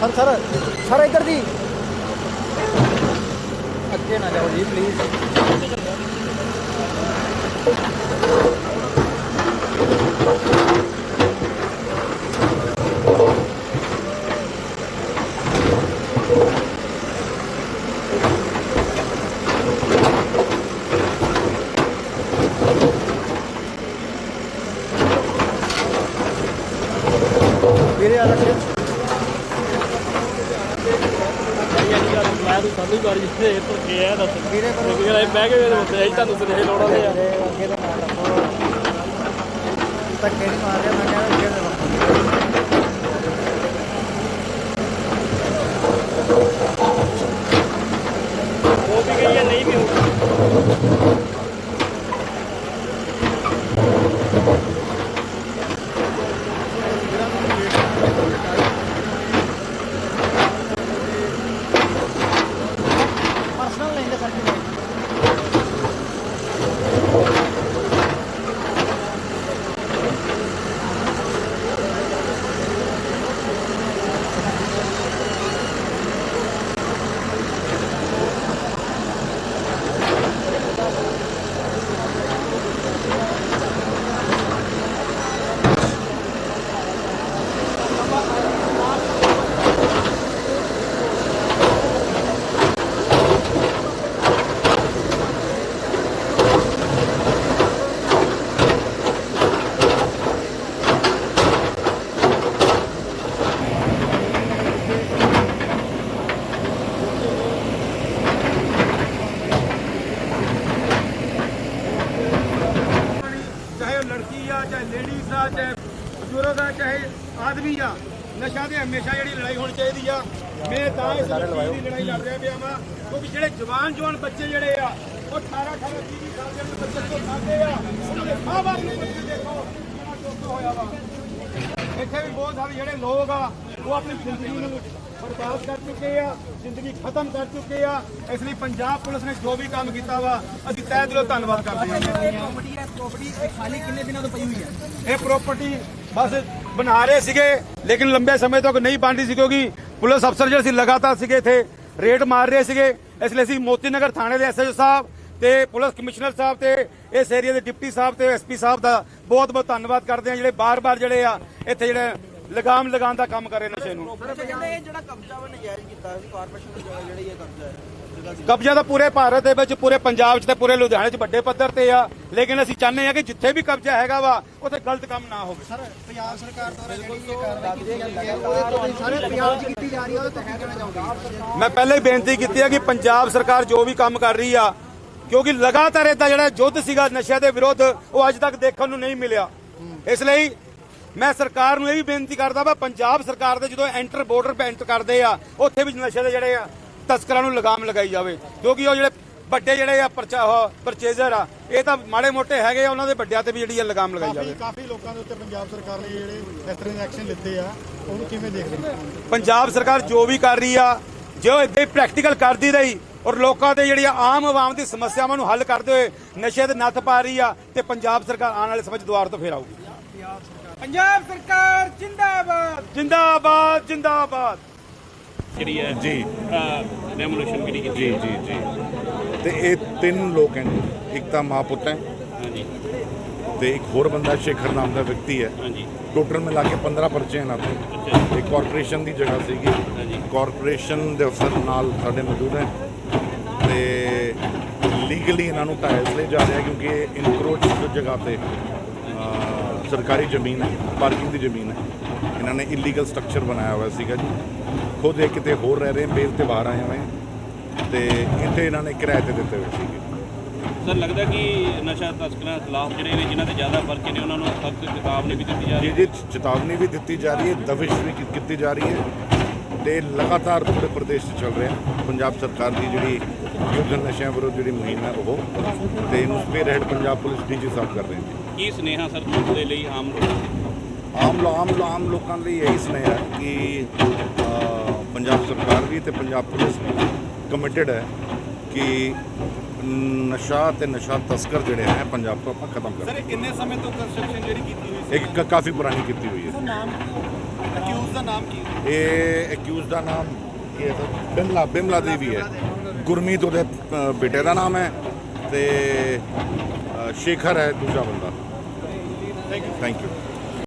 Sir sir sir ਇੱਧਰ ਦੀ। ਅੱਗੇ ਨਾ ਜਾਓ ਜੀ ਪਲੀਜ਼ ਵੀਰੇ ਆ ਮੈਂ ਤਾਂ ਸਾਨੂੰ ਗਾੜੀ ਜਿੱਥੇ ਇਹ ਤੋਂ ਗਿਆ ਦੱਸ। ਵੀਰੇ ਬਹਿ ਕੇ ਮੇਰੇ ਅਸੀਂ ਤੁਹਾਨੂੰ ਸੁਨੇਹੇ ਲਾਉਣਾ ਦੇ ਆ। ਅੱਗੇ ਨਾਲ ਰੱਖੋ। ਧੱਕੇ ਨਹੀਂ ਮਾਰ ਰਿਹਾ ਮੈਂ ਕਹਿੰਦਾ ਅੱਗੇ ਦਾ ਰੱਖੋ ਉਹ ਵੀ ਗਈ ਹੈ ਨਹੀਂ ਵੀ ਹੋਊ ਪਰਸਨਲ ਲੈਂਦੇ ਸਰਟੀਫਿਕੇਟ ਚਾਹੇ ਉਹ ਲੜਕੀ ਆ ਚਾਹੇ ਲੇਡੀਜ਼ ਆ ਚਾਹੇ ਬਜ਼ੁਰਗ ਆ ਚਾਹੇ ਆਦਮੀ ਆ ਨਸ਼ਾ ਤੇ ਹਮੇਸ਼ਾ ਜਿਹੜੀ ਲੜਾਈ ਹੋਣੀ ਚਾਹੀਦੀ ਆ। ਮੈਂ ਤਾਂ ਇਸ ਦੀ ਲੜਾਈ ਲੜ ਰਿਹਾ ਪਿਆ ਵਾਂ। ਕਿਉਂਕਿ ਜਿਹੜੇ ਜਵਾਨ ਜਵਾਨ ਬੱਚੇ ਜਿਹੜੇ ਆ ਉਹ 18 18 20 ਸਾਲ ਦੇ ਬੱਚੇ ਤੋਂ ਖਾਂਦੇ ਆ ਉਹਨਾਂ ਦੇ ਮਾਂ ਬਾਪ ਨੂੰ ਬੱਚੇ ਦੇਖੋ। ਕਿੰਨਾ ਚੁੱਕ ਹੋਇਆ ਵਾ। ਇੱਥੇ ਵੀ ਬਹੁਤ ਸਾਰੇ ਜਿਹੜੇ ਲੋਕ ਆ ਉਹ ਆਪਣੀ ਜ਼ਿੰਦਗੀ ਨੂੰ ਬਰਬਾਦ ਕਰ ਚੁੱਕੇ ਆ ਜ਼ਿੰਦਗੀ ਖਤਮ ਕਰ ਚੁੱਕੇ ਆ। ਇਸ ਲਈ ਪੰਜਾਬ ਪੁਲਿਸ ਨੇ ਜੋ ਵੀ ਕੰਮ ਕੀਤਾ ਵਾ ਅਸੀਂ ਤਹਿ ਦਿਲੋਂ ਧੰਨਵਾਦ ਕਰਦੇ ਹਾਂ। ਪ੍ਰਾਪਰਟੀ ਹੈ ਪ੍ਰਾਪਰਟੀ ਖਾਲੀ ਕਿੰਨੇ ਦਿਨਾਂ ਤੋਂ ਪਈ ਹੋਈ ਹੈ? ਇਹ ਪ੍ਰਾਪਰਟੀ ਬਸ ਬਣਾ ਰਹੇ ਸੀਗੇ, ਲੇਕਿਨ ਲੰਬੇ ਸਮੇਂ ਤੱਕ ਨਹੀਂ ਬਣਦੀ ਸੀ ਕਿਉਂਕਿ ਪੁਲਿਸ ਅਫਸਰ ਜਿਹੜੇ ਸੀ ਲਗਾਤਾਰ ਸੀਗੇ ਇੱਥੇ ਰੇਡ ਮਾਰ ਰਹੇ ਸੀਗੇ। ਇਸ ਲਈ ਅਸੀਂ ਮੋਤੀ ਨਗਰ ਥਾਣੇ ਦੇ ਐਸਐਚਓ ਸਾਹਿਬ ਤੇ ਪੁਲਿਸ ਕਮਿਸ਼ਨਰ ਸਾਹਿਬ ਤੇ ਇਸ ਏਰੀਆ ਦੇ ਡਿਪਟੀ ਸਾਹਿਬ ਤੇ ਐਸਪੀ ਸਾਹਿਬ ਦਾ ਬਹੁਤ ਬਹੁਤ ਧੰਨਵਾਦ ਕਰਦੇ ਹਾਂ ਜਿਹੜੇ ਬਾਰ-ਬਾਰ ਜਿਹੜੇ ਆ ਇੱਥੇ ਜਿਹੜੇ ਲਗਾਮ ਲਗਾਉਣ ਦਾ ਕੰਮ ਕਰ ਰਹੇ ਨਸ਼ੇ ਨੂੰ। ਕਹਿੰਦੇ ਇਹ ਜਿਹੜਾ ਕਬਜ਼ਾ ਵਾ ਨਜਾਇਜ਼ ਕੀਤਾ ਸੀ ਕਾਰਪੋਰੇਸ਼ਨ ਦੀ ਜਿਹੜੀ ਇਹ ਕਬਜ਼ਾ ਹੈ। ਕਬਜ਼ਾ ਤਾਂ ਪੂਰੇ ਭਾਰਤ ਦੇ ਵਿੱਚ ਪੂਰੇ ਪੰਜਾਬ 'ਚ ਤੇ ਪੂਰੇ ਲੁਧਿਆਣੇ 'ਚ ਵੱਡੇ ਪੱਧਰ ਤੇ ਆ। ਲੇਕਿਨ ਅਸੀਂ ਚਾਹੁੰਦੇ ਹਾਂ ਕਿ ਜਿੱਥੇ ਵੀ ਕਬਜ਼ਾ ਹੈਗਾ ਵਾ ਉੱਥੇ ਗਲਤ ਕੰਮ ਨਾ ਹੋਵੇ। ਸਰ ਪੰਜਾਬ ਸਰਕਾਰ ਦੁਆਰਾ ਜਿਹੜੀ ਇਹ ਕਾਰਵਾਈ ਕੀਤੀ ਜਾਂਦੀ ਹੈ ਉਹਦੇ ਤੋਂ ਸਾਰੇ ਪੰਜਾਬ 'ਚ ਕੀਤੀ ਜਾ ਰਹੀ ਹੈ ਉਹਦੇ ਤੋਂ ਕਹਿਣਾ ਚਾਹੋਗੇ? ਮੈਂ ਪਹਿਲੇ ਹੀ ਬੇਨਤੀ ਕੀਤੀ ਹੈ ਕਿ ਪੰਜਾਬ ਸਰਕਾਰ ਜੋ ਵੀ ਕੰਮ ਕਰ ਰਹੀ ਆ ਕਿਉਂਕਿ ਲਗਾਤਾਰ ਇਹਦਾ ਜਿਹੜਾ ਯੁੱਧ ਸੀਗਾ ਨਸ਼ਿਆਂ ਦੇ ਵਿਰੁੱਧ ਉਹ ਅੱਜ ਤੱਕ ਦੇਖਣ ਨੂੰ ਨਹੀਂ ਮਿਲਿਆ। ਇਸ ਲਈ ਮੈਂ ਸਰਕਾਰ ਨੂੰ ਇਹ ਵੀ ਬੇਨਤੀ ਕਰਦਾ ਵਾ ਪੰਜਾਬ ਸਰਕਾਰ ਦੇ ਜਦੋਂ ਐਂਟਰ ਬਾਰਡਰ ਪੇ ਐਂਟਰ ਕਰਦੇ ਆ ਉੱਥੇ ਵੀ ਨਸ਼ੇ ਦੇ ਜਿਹੜੇ ਆ ਤਸਕਰਾਂ ਨੂੰ ਲਗਾਮ ਲਗਾਈ ਜਾਵੇ ਕਿਉਂਕਿ ਉਹ ਜਿਹੜੇ ਵੱਡੇ ਜਿਹੜੇ ਆ ਪਰਚੇਜ਼ਰ ਆ ਇਹ ਤਾਂ ਮਾੜੇ ਮੋਟੇ ਹੈਗੇ ਆ ਉਹਨਾਂ ਦੇ ਵੱਡਿਆਂ ਤੇ ਵੀ ਜਿਹੜੀ ਆ ਲਗਾਮ ਲਗਾਈ ਜਾਵੇ। ਕਾਫੀ ਲੋਕਾਂ ਦੇ ਉੱਤੇ ਪੰਜਾਬ ਸਰਕਾਰ ਨੇ ਜਿਹੜੇ ਇਸ ਤਰ੍ਹਾਂ ਦੇ ਐਕਸ਼ਨ ਲਿੱਤੇ ਆ ਉਹਨੂੰ ਕਿਵੇਂ ਦੇਖਦੇ ਹੋ? ਪੰਜਾਬ ਸਰਕਾਰ ਜੋ ਵੀ ਕਰ ਰਹੀ ਆ ਜੋ ਇਦਾਂ ਹੀ ਪ੍ਰੈਕਟੀਕਲ ਕਰਦੀ ਰਹੀ ਔਰ ਲੋਕਾਂ ਦੇ ਜਿਹੜੀਆਂ ਆਮ ਆਵਾਮ ਦੀ ਸਮੱਸਿਆਵਾਂ ਨੂੰ ਹੱਲ ਕਰਦੇ ਹੋਏ ਨਸ਼ੇ ਦੇ ਨੱਥ ਪਾ ਰਹੀ ਆ ਤੇ ਪੰਜਾਬ ਸਰਕਾਰ ਆਉਣ ਵਾਲੇ ਸਮੇਂ 'ਚ ਦੁਆਰ ਤੋਂ ਫੇਰ ਆਊਗੀ। ਪੰਜਾਬ ਸਰਕਾਰ ਜਿੰਦਾਬਾਦ। ਜਿੰਦਾਬਾਦ ਜਿੰਦਾਬਾਦ। ਜਿਹੜੀ ਹੈ ਜੀ। ਰੈਵੋਲੂਸ਼ਨ ਜਿਹੜੀ ਕੀਤੀ ਜੀ ਜੀ ਜੀ। ਤੇ ਇਹ ਤਿੰਨ ਲੋਕ ਹਨ ਇੱਕ ਤਾਂ ਮਾਂ ਪੁੱਤ ਹੈ। ਹਾਂਜੀ। ਤੇ ਇੱਕ ਹੋਰ ਬੰਦਾ ਸ਼ੇਖਰ ਨਾਮ ਦਾ ਵਿਅਕਤੀ ਹੈ। ਹਾਂਜੀ। ਟੋਟਲ ਮਿਲਾ ਕੇ 15 ਪਰਚੇ ਹਨ ਆਪਣੇ ਇਹ ਕਾਰਪੋਰੇਸ਼ਨ ਦੀ ਜਗ੍ਹਾ ਸੀਗੀ। ਕਾਰਪੋਰੇਸ਼ਨ ਦੇ ਅਫਸਰ ਨਾਲ ਸਾਡੇ ਮੌਜੂਦ ਹੈ। ਤੇ ਲੀਗਲੀ ਇਹਨਾਂ ਨੂੰ ਢਾਇਆ ਇਸ ਲਈ ਜਾ ਰਿਹਾ ਕਿਉਂਕਿ ਇਹ ਇਨਕਰੋਚ ਜਗ੍ਹਾ ਤੇ ਸਰਕਾਰੀ ਜ਼ਮੀਨ ਹੈ ਪਾਰਕਿੰਗ ਦੀ ਜ਼ਮੀਨ ਹੈ। ਇਹਨਾਂ ਨੇ ਇਲੀਗਲ ਸਟਰਕਚਰ ਬਣਾਇਆ ਹੋਇਆ ਸੀਗਾ ਜੀ। ਖੁਦ ਇਹ ਕਿਤੇ ਹੋਰ ਰਹਿ ਰਹੇ ਬੇਲ ਤੇ ਬਾਹਰ ਆਏ ਹੋਏ। ਤੇ ਇੱਥੇ ਇਹਨਾਂ ਨੇ ਕਿਰਾਏ ਤੇ ਦਿੱਤੇ ਹੋਏ ਸੀਗੇ। ਸਰ ਲੱਗਦਾ ਕਿ ਨਸ਼ਾ ਤਸਕਰਾਂ ਖਿਲਾਫ ਜਿਹੜੇ ਨੇ ਜਿਨ੍ਹਾਂ ਤੇ ਜ਼ਿਆਦਾ ਪਰਚੇ ਨੇ ਉਹਨਾਂ ਨੂੰ ਸਖਤ ਚੇਤਾਵਨੀ ਵੀ ਦਿੱਤੀ ਜਾ ਰਹੀ ਜੀ ਹੈ? ਜੀ ਚੇਤਾਵਨੀ ਵੀ ਦਿੱਤੀ ਜਾ ਰਹੀ ਹੈ ਦਵਿਸ਼ ਵੀ ਕੀ- ਕੀਤੀ ਜਾ ਰਹੀ ਹੈ। ਤੇ ਲਗਾਤਾਰ ਪੂਰੇ ਪ੍ਰਦੇਸ਼ 'ਚ ਚੱਲ ਰਿਹਾ ਪੰਜਾਬ ਸਰਕਾਰ ਦੀ ਜਿਹੜੀ ਯੁੱਧ ਨਸ਼ਿਆਂ ਵਿਰੁੱਧ ਜਿਹੜੀ ਮੁਹਿੰਮ ਹੈ ਉਹ। ਤੇ ਇਹਨੂੰ spearhead Punjab police DG sahib ਕਰ ਰਹੇ ਨੇ। ਕੀ ਸੁਨੇਹਾ ਸਰ ਪੁਲਿਸ ਦੇ ਲਈ ਆਮ ਲੋਕਾਂ ਆਮ ਲੋ- ਆਮ ਲੋ- ਆਮ ਲੋਕਾਂ ਲਈ ਇਹੀ ਸੁਨੇਹਾ ਹੈ ਕਿ ਪੰਜਾਬ ਸਰਕਾਰ ਵੀ ਤੇ ਪੰਜਾਬ ਪੁਲਿਸ ਵੀ ਕਮਿਟਡ ਹੈ ਕਿ ਨਸ਼ਾ ਤੇ ਨਸ਼ਾ ਤਸਕਰ ਜਿਹੜੇ ਹੈ ਪੰਜਾਬ ਤੋਂ ਆਪਾਂ ਖਤਮ ਕਰ ਸਰ ਕਿੰਨੇ ਸਮੇਂ ਤੋਂ ਕੰਸਟਰਕਸ਼ਨ ਜਿਹੜੀ ਕੀਤੀ ਹੋਈ ਇੱਕ ਕ- ਕਾਫੀ ਪੁਰਾਣੀ ਕੀਤੀ ਹੋਈ ਹੈ। ਅਕਿਊਜ਼ ਦਾ ਨਾਮ ਕੀ ਇਹ ਅਕਿਊਜ਼ ਦਾ ਨਾਮ ਕੀ ਹੈ? ਸਰ ਬਿਮਲਾ ਬਿਮਲਾ ਦੇਵੀ ਹੈ। ਗੁਰਮੀਤ ਉਹਦੇ ਬੇਟੇ ਦਾ ਨਾਮ ਹੈ ਤੇ ਸ਼ੇਖਰ ਹੈ ਦੂਜਾ ਬੰਦਾ। Thank you thank you